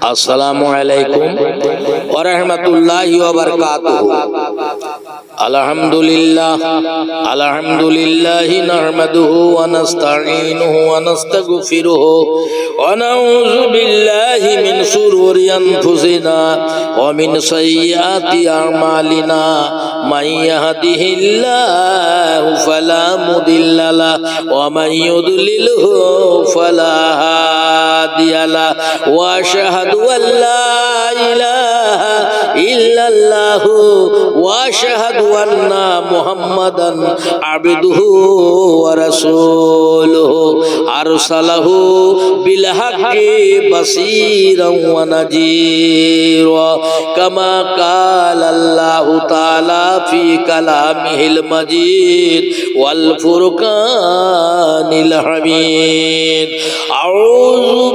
আসসালামু আলাইকুম ওয়া রাহমাতুল্লাহি ওয়া বারাকাতুহু। আলহামদুলিল্লাহ আলহামদুলিল্লাহ নাহমাদুহু ওয়া নাস্তাঈনুহু ওয়া নাস্তাগফিরুহু ওয়া নাউযু বিল্লাহি মিন শুরুরি আনফুসিনা ওয়া মিন সাইয়্যাতি আ'মালিনা। মান ইয়াহদিহিল্লাহু ফালা মুদিল্লা লাহু ওয়া মান ইউদ্লিলহু ফালা تعالى وأشهد أن لا إله إلا الله وأشهد أن محمدا عبده ورسوله أرسله بالحق بصيرا ونذيرا كما قال الله تعالى في كلامه المجيد والفرقان الحميد. أعوذ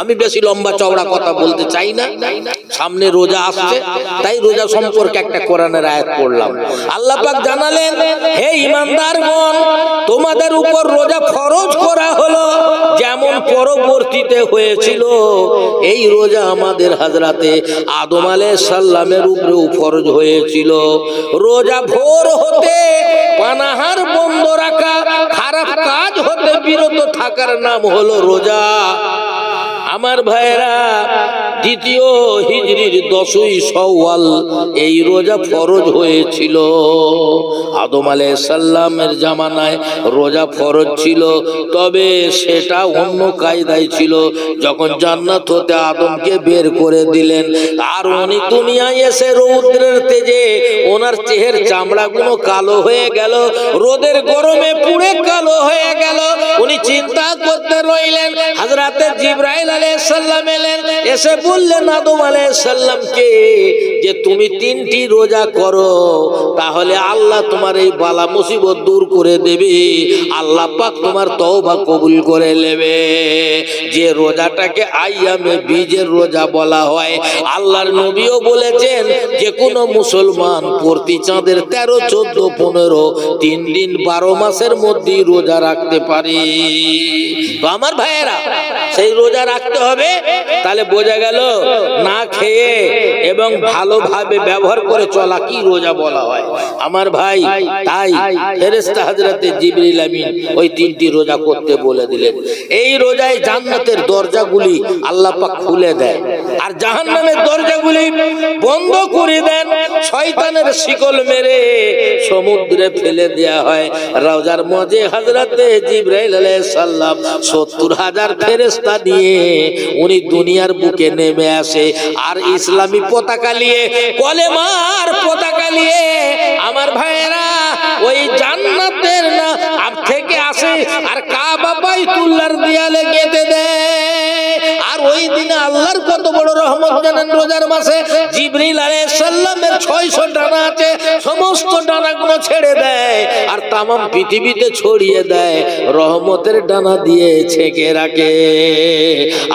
আমি বেশি লম্বা চওড়া কথা বলতে চাই না। সামনে রোজা আসছে, তাই রোজা সম্পর্কে একটা কোরআনের আয়াত পড়লাম। আল্লাহ পাক জানালেন, হে ইমানদার ইমানদারগণ তোমাদের উপর রোজা ফরজ করা হলো, যেমন পরবর্তীতে হয়েছিল। এই রোজা আমাদের হাজরাতে আদম আলাইহিস সালামের উপরেও ফরজ হয়েছিল। রোজা ভোর হতে পানাহার বন্ধ রাখা, খারাপ কাজ হতে বিরত থাকার নাম হলো রোজা। আমার ভাইয়েরা দ্বিতীয় হিজরির দশই সওয়াল এই রোজা ফরজ হয়েছিল। আদম আলাইহিস সালামের জামানায় রোজা ফরজ ছিল, তবে সেটা অন্য কায়দায় ছিল। যখন জান্নাত হতে আদমকে বের করে দিলেন, আর উনি দুনিয়ায় এসে রৌদ্রের তেজে ওনার চেহের চামড়াগুলো কালো হয়ে গেল, রোদের গরমে পুড়ে কালো হয়ে গেল। উনি চিন্তা করতে রইলেন হাজরাতে জিব্রাইল আলাইহিস সালাম এলেন, এসে বললেন আদম আলাইহিস সালামকে যে তুমি তিনটি রোজা করো, তাহলে আল্লাহ তোমার এই বালা মুসিবত দূর করে দেবে, আল্লাহ পাক তোমার তওবা কবুল করে নেবে। যে রোজাটাকে আইয়ামে বীজের রোজা বলা হয়, আল্লাহর নবীও বলেছেন যে কোনো মুসলমান প্রতি চাঁদের তেরো, চোদ্দ, পনেরো, তিন দিন বারো মাসের মধ্যেই রোজা রাখতে পারে। তো আমার ভাইয়েরা সেই রোজা রাখতে হবে, তাহলে বোঝা গেল না খেয়ে এবং ভালোভাবে ব্যবহার করে চলা কি রোজা বলা হয়। আমার ভাই, তাই ফেরেশতা হযরতে জিবরিল আমিন ওই তিনটি রোজা করতে বলে দিলেন। এই রোজায় জান্নাতের দরজাগুলি আল্লাহ পাক খুলে দেয় আর জাহান্নামের দরজাগুলি বন্ধ করে দেন, শয়তানের শিকল মেরে সমুদ্রে ফেলে দেয়া হয়। রোজার মজে হাজরাতে জিবরাইল আলাইহিস সালাম 70 হাজার ফেরেশতা দিয়ে উনি দুনিয়ার বুকে নেমে আসে। আর ইসলামী পতাকা নিয়ে, কলেমার পতাকা নিয়ে আমার ভাইয়েরা ওই জান্নাতের না থেকে আসে, আর কাবা বাইতুল্লাহর দেয়ালে গেঁথে দেয়। আর ওই দিনে আল্লাহর কত বড় রহমত জানেন রোজার মাসে? জিবরিল আলাইহিস সালামের 600 ডানা আছে, সমস্ত ডানাগুলো ছেড়ে দেয় আর তামাম পৃথিবীতে ছড়িয়ে দেয়, রহমতের ডানা দিয়ে ছেকে রাখে।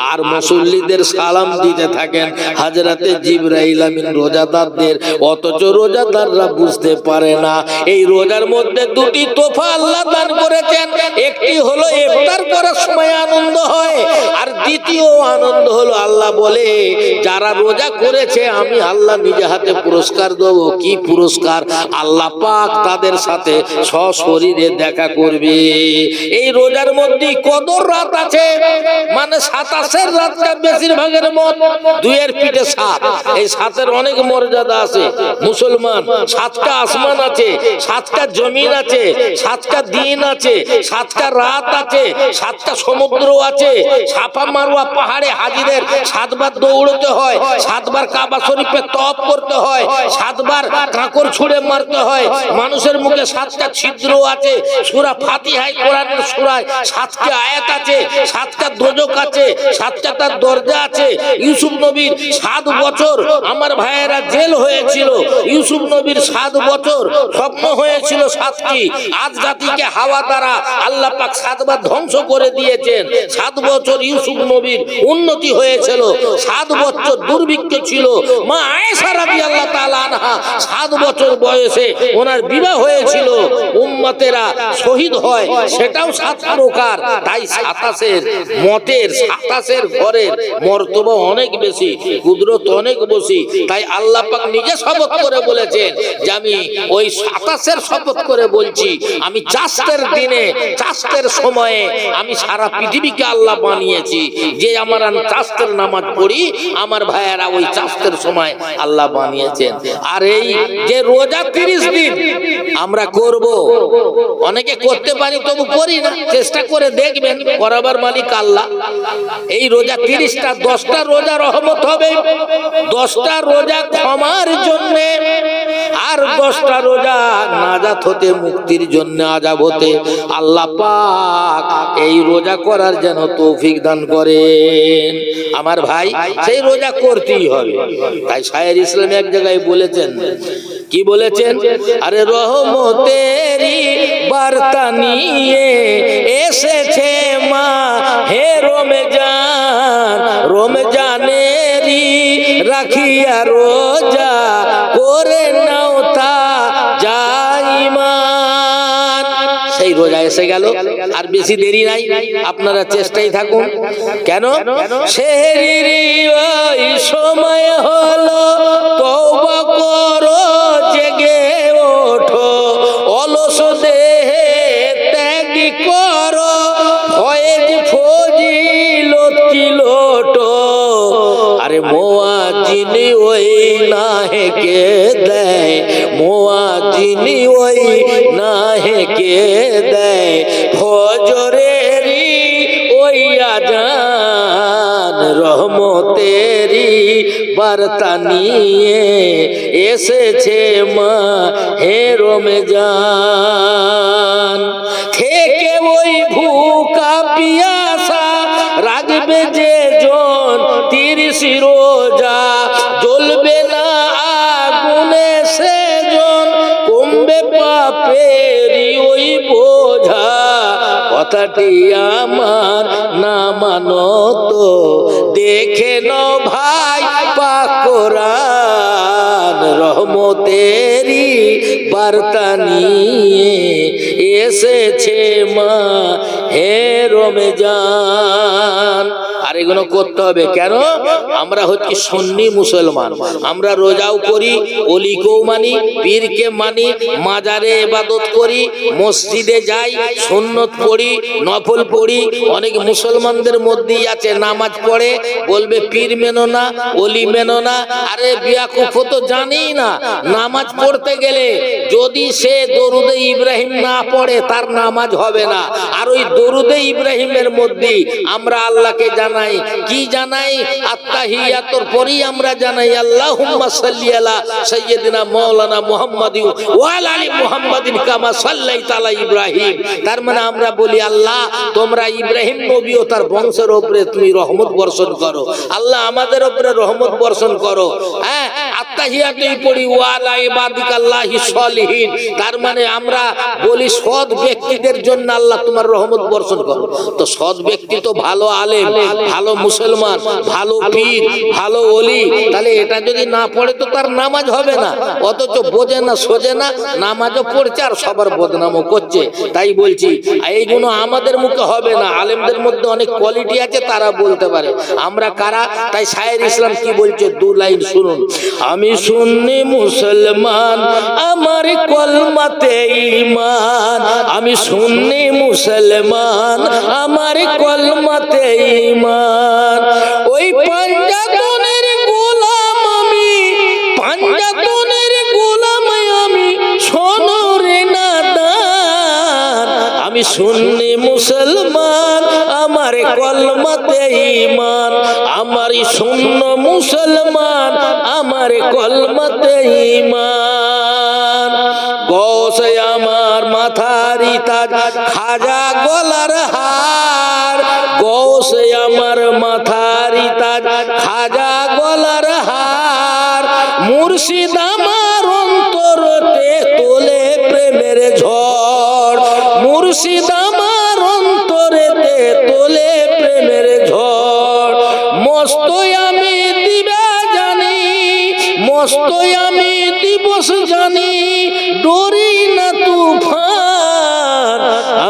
আর মুসল্লিদের সালাম দিতে থাকেন হাজরাতে জিবরাইল আমিন রোজাদারদের, অথচ রোজাদাররা বুঝতে পারে না। এই রোজার মধ্যে দুটি তোফা আল্লাহ দান করেছেন, একটি হলো ইফতার করার সময় আনন্দ হয়, আর দ্বিতীয় আনন্দ হলো আল্লাহ বলে, যারা রোজা করেছে, আমি আল্লাহ নিজে হাতে পুরস্কার দেবো। কি পুরস্কার? আল্লাহ পাক তাদের সাথে সশরীরে দেখা করবে। এই রোজার মধ্যে কদর রাত আছে? মানে সাতাশের রাতটা বেশিরভাগের মত দুইয়ের পিঠে সাত। এই সাতের অনেক মর্যাদা আছে। মুসলমান, সাতটা আসমান আছে, সাতটা জমিন আছে, সাতটা দিন আছে, সাতটা রাত আছে, সাতটা সমুদ্র আছে, সাফা মারুয়া পাহাড়ে হাজিদের সাতবার দৌড়তে হয়, সাতবার কাবা শরীফে তপ করতে হয়, সাতবার কাঁকর ছুঁড়ে মারতে হয় মানুষের মুখে সাতটা ছিদ্র আছে, সুরা ফাতিহায়, কোরআনের সুরায় সাতটা আয়াত আছে, সাতটা দোজক আছে সাতটা তার দরজা আছে। ইউসুফ নবীর সাত বছর আমার ভাইয়েরা জেল হয়েছিল। ইউসুফ নবীর সাত বছর স্বপ্ন হয়েছিল সাতটি। আজ জাতিকে হাওয়া দ্বারা আল্লাহ পাক সাতবার ধ্বংস করে দিয়েছেন। সাত বছর ইউসুফ নবীর উন্নতি হয়েছিল। সাত বছর দুর্ভিক্ষ ছিল। মা আয়েশা রাদিয়াল্লাহু তাআলা আনহা সাত বছর বয়সে ওনার বিবাহ হয়েছিল, উম্মতেরা শহীদ হয়, সেটাও সাত প্রকার। তাই সাতাশের মতের, সাতাশের ঘরের মর্তবা অনেক বেশি, কুদরত অনেক বেশি। তাই আল্লাহ পাক নিজে শপথ করে বলেছেন যে আমি ওই সাতাশের শপথ করে বলছি, আমি চাষের দিনে, চাষের সময়ে আমি সারা পৃথিবীকে আল্লাহ বানিয়েছি। যে আমার আমি চাষের নামাজ পড়ি, আমার ভাইয়েরা ওই চাষের সময় আল্লাহ বানিয়েছেন। আর এই যে রোজা তিরিশ দিন আমরা করব। অনেকে করতে পারি, তবু করি না। চেষ্টা করে দেখবেন করাবার মালিক আল্লাহ। এই রোজা তিরিশটা, দশটা রোজা রহমত হবে। দশটা রোজা ক্ষমার জন্য আর দশটা রোজা নাজাত হতে মুক্তির জন্য আজাব হতে আল্লাহ পাক এই রোজা করার যেন তৌফিক দান করেন। আমার ভাই, সেই রোজা করতেই হবে। তাই শায়ের ইসলাম এক জায়গায় বলেছেন, কি বলেছেন? আরে রহমতেরি বার্তা নিয়ে এসেছে মা, হে রমজান রমজানেরি রাখিয়া রোজা। রোজা এসে গেল, আর বেশি দেরি নাই, আপনারা চেষ্টাই থাকুন। কেন? সময় হলো ওঠো, অলস করো, ফয়েজ আরে মোয়া যিনি ওই না হেকে দেয়? মোয়া যিনি ওই না হেকে দেয় ফজরেরি ওই আজান রহমতেরি বার্তা নিয়ে এসেছে মা হে রমজান। থেকে ওই ভুকা পিয়াসা রাখবে যে তিরিশ রোজা। জ্বলবে না আগুনে সে জন কমবে পাপেরি ওই বোঝা। কথাটি আমার না মানো তো দেখে ন ভাই পাকরান রহমতেরি বার্তা নিয়ে এসেছে মা হে রমজান। আর এগুলো করতে হবে। কেন? আমরা হচ্ছে সন্নি মুসলমান। আমরা রোজাও করি, অলিকেও মানি, পীরকে মানি, মাজারে এবাদত করি, মসজিদে যাই, সুন্নত পড়ি, নফল পড়ি। অনেক মুসলমানদের মধ্যেই আছে, নামাজ পড়ে, বলবে পীর মেনো না, অলি মেনো না। আরে বিয়াকুফ তো জানি না, নামাজ পড়তে গেলে যদি সে দরুদে ইব্রাহিম না পড়ে, তার নামাজ হবে না। আর ওই দরুদে ইব্রাহিমের মধ্যে আমরা আল্লাহকে জানাই? কি জানাই? আত্তাহিয়াতর পরেই আমরা জানাই। আল্লাহুম্মা সাল্লি আলা সাইয়্যিদিনা মাওলানা মুহাম্মাদি ওয়া আলা মুহাম্মাদিন কামা সাল্লাইতা আলা ইব্রাহিম। তার মানে আমরা বলি, আল্লাহ, তোমরা ইব্রাহিম নবী ও তার বংশের উপরে তুমি রহমত বর্ষণ করো। আল্লাহ আমাদের উপরে রহমত বর্ষণ করো। হ্যাঁ আত্তাহিয়াতুই পড়ি, ওয়া আলা ইবাদিকাল্লাহি সলিহিন। তার মানে আমরা বলি, সৎ ব্যক্তিদের জন্য আল্লাহ তোমার রহমত বর্ষণ করো। তো সৎ ব্যক্তি তো ভালো আলেম। ভালো মুসলমান, ভালো পীর, ভালো অলি তাহলে এটা যদি না পড়ে তো তার নামাজ হবে না। অথচ বোঝে না, সোজে না, নামাজও পড়ছে আর সবার বদনামও করছে। তাই বলছি, এইগুলো আমাদের মুখে হবে না। আলেমদের মধ্যে অনেক কোয়ালিটি আছে, তারা বলতে পারে। আমরা কারা? তাই সায়ের ইসলাম কি বলছে? দু লাইন শুনুন। আমি শুননি মুসলমান, আমার কলমাতে ইমান আমি শুননি মুসলমান, আমার কলমাতে ইমান ওই পাঞ্জাতনের গোলাম আমি, পাঞ্জাতনের গোলাম আমি সোনরে নাদান। আমি শুননি মুসলমান, আমার কলমাতে ইমান আমার শূন্য মুসলমান, আমার কলমাতে ইমান মাথারি তাজ খাজা গলার হার। গসে আমার মাথারি তাজ খাজা গলার হার। মুর্শিদ আমার অন্তরতে তোলে প্রেমের ঝড়। মুর্শিদ আমার অন্তরেতে তোলে প্রেমের ঝড়। মস্ত আমি দিবা জানি মস্ত আমি দিবস জানি। ডরি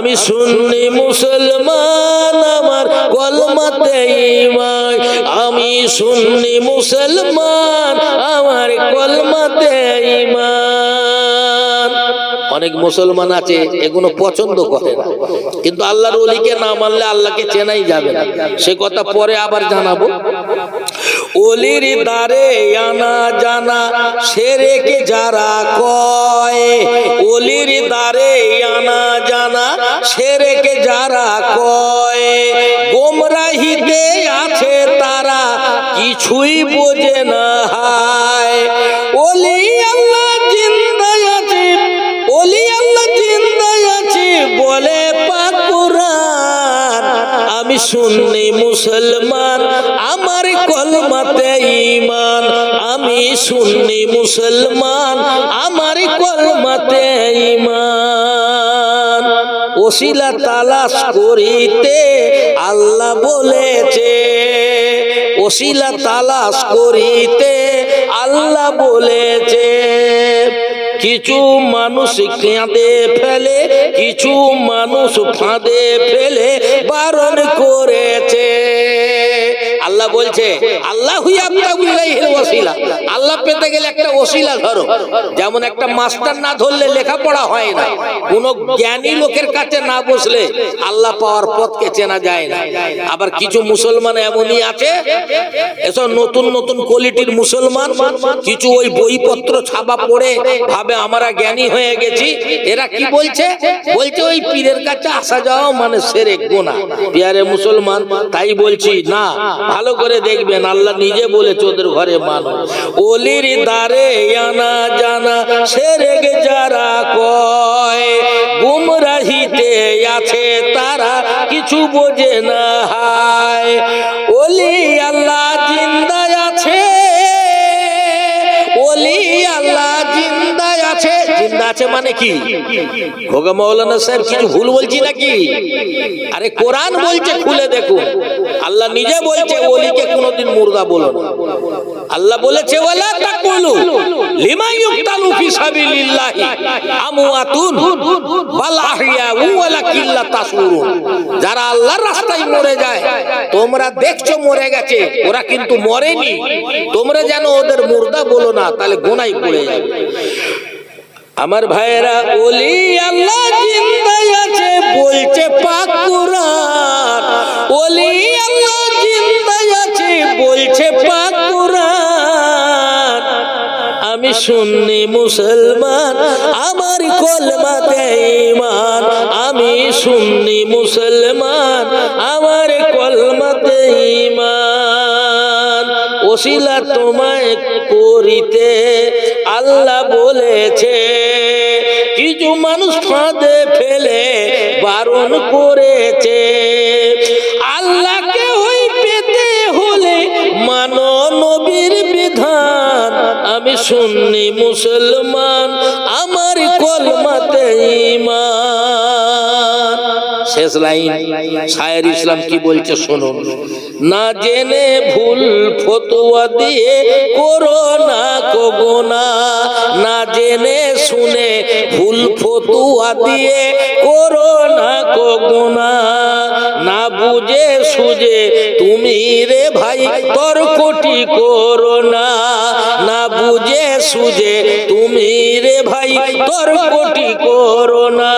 আমি শুননি মুসলমান, আমার কলমাতে ইমান। আমি শুননি মুসলমান, আমার কলমাতে ইমান। অনেক মুসলমান আছে, এগুলো পছন্দ করে না। কিন্তু আল্লাহর অলিকে না মানলে আল্লাহকে চেনাই যাবে না। সে কথা পরে আবার জানাব। অলির দ্বারে আনা জানা সেরেকে যারা কয় অলির দ্বারে আনা জানা সেরেকে যারা কয়, গোমরাহিতে আছে তারা কিছুই বোঝে না অলি আল্লাহ আছে আল্লাহ আছে, বলে আমি শুননি মুসলমান, আমার কলমাতে ইমান আমি শুননি মুসলমান, আমার ওসিলা তালাশ করিতে আল্লাহ বলেছে। ওসিলা তালাশ করিতে আল্লাহ বলেছে। কিছু মানুষ কেঁদে ফেলে, কিছু মানুষ ফাঁদে ফেলে বারণ করেছে। আল্লাহ বলছে, আল্লাহ আল্লাহ পেতে গেলে একটা ওসিলা ধরো। যেমন একটা মাস্টার না ধরলে লেখাপড়া হয় না। কোন জ্ঞানী লোকের কাছে না বসলে আল্লাহ পাওয়ার পথকে চেনা যায় না। আবার কিছু মুসলমান এমনই আছে এসব নতুন নতুন কোয়ালিটির মুসলমান, কিছু ওই বইপত্র ছাপা পড়ে ভাবে, আমরা জ্ঞানী হয়ে গেছি। এরা কি বলছে? বলছে, ওই পীরের কাছে আসা যাওয়া মানে সেরে গোনা। পিয়ারে মুসলমান, তাই বলছি, না ভালো করে দেখবেন, আল্লাহ নিজে বলেছে ওদের ঘরে মানুষ। ওলির দ্বারে আনা জানা সেরে যারা কয়, গুমরাহিতে আছে তারা কিছু বোঝে না হায়। জিন্দা আছে মানে কি? হোগা মৌলানা সাহেব, কিছু ভুল বলছি নাকি? আরে কোরআন বলছে, খুলে দেখুন আল্লাহ নিজে বলছে, ওলিকে কোনোদিন মুর্দা বলো না। আল্লাহ বলেছে, ওয়ালা তাকুলু লিমা ইউক্তালু ফি সাবিলিল্লাহি আমওয়াতুন বাল আহইয়া ওয়ালা কিল্লা তাসুরুন যারা আল্লাহর রাস্তায় মরে যায়, তোমরা দেখছ মরে গেছে, ওরা কিন্তু মরেনি। তোমরা যেন ওদের মুর্দা বলো না, তাহলে গোনাই পড়ে যাবে। আমার ভাইয়েরা, ওলি আল্লাহ জিন্দায় আছে, বলছে পাক কুরআন ওলি আল্লাহ জিন্দায় আছে, বলছে পাক কুরআন আমি শুননি মুসলমান, আমার কলমাতে ইমান আমি শুননি মুসলমান, আমার কলমাতে ইমান ওসিলা তোমায় করিতে আল্লাহ বলেছে বারণ করেছে। আল্লাহকে ওই পেতে হলে মানো নবীর বিধান। আমি শুননি মুসলমান, আমার কলমাতে ইমান শেষ লাইন। শায়ের ইসলাম কি বলছে শুনুন। না জেনে ভুল ফতুয়া দিয়ে করো না কগোনা না জেনে শুনে ভুল ফতুয়া দিয়ে করো না কগোনা না বুঝে সুঝে তুমি রে ভাই তর্কটি করো না। না বুঝে সুঝে তুমি রে ভাই তর্কটি করো না।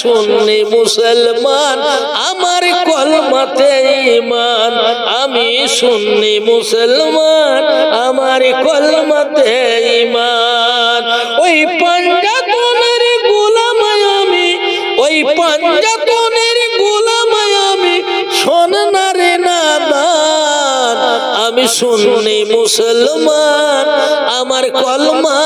শুননি মুসলমান, আমার কলমাতে ইমান আমি শুননি মুসলমান, আমার কলমাতে ইমান ওই পাঞ্জাতনের গোলাম আমি, ওই পাঞ্জাতনের গোলাম আমি শোন না রে নাদান। আমি শুননি মুসলমান, আমার কলমা